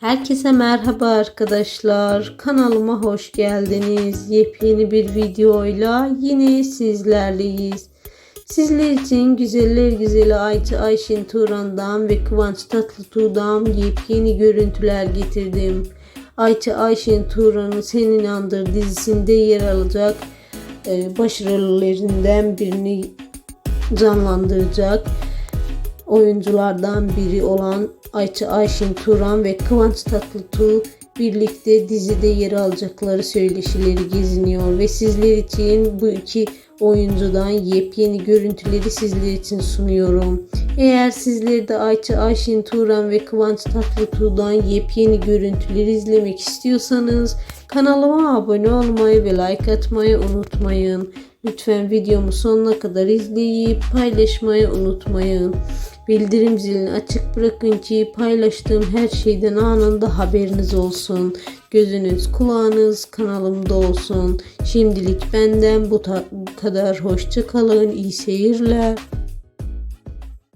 Herkese merhaba arkadaşlar. Kanalıma hoş geldiniz. Yepyeni bir videoyla yine sizlerleyiz. Sizler için güzeller güzeli Ayça Ayşin Turan'dan ve Kıvanç Tatlıtuğ'dan yepyeni görüntüler getirdim. Ayça Ayşin Turan'ın Senin Andır dizisinde yer alacak e, başarılılarından birini canlandıracak oyunculardan biri olan Ayça Ayşin Turan ve Kıvanç Tatlıtuğ birlikte dizide yer alacakları söyleşileri geziniyor ve sizler için bu iki oyuncudan yepyeni görüntüleri sizler için sunuyorum. Eğer sizler de Ayça Ayşin Turan ve Kıvanç Tatlıtuğ'dan yepyeni görüntüleri izlemek istiyorsanız kanalıma abone olmayı ve like atmayı unutmayın. Lütfen videomu sonuna kadar izleyip paylaşmayı unutmayın. Bildirim zilini açık bırakın ki paylaştığım her şeyden anında haberiniz olsun. Gözünüz kulağınız kanalımda olsun. Şimdilik benden bu kadar hoşça kalın. İyi seyirler.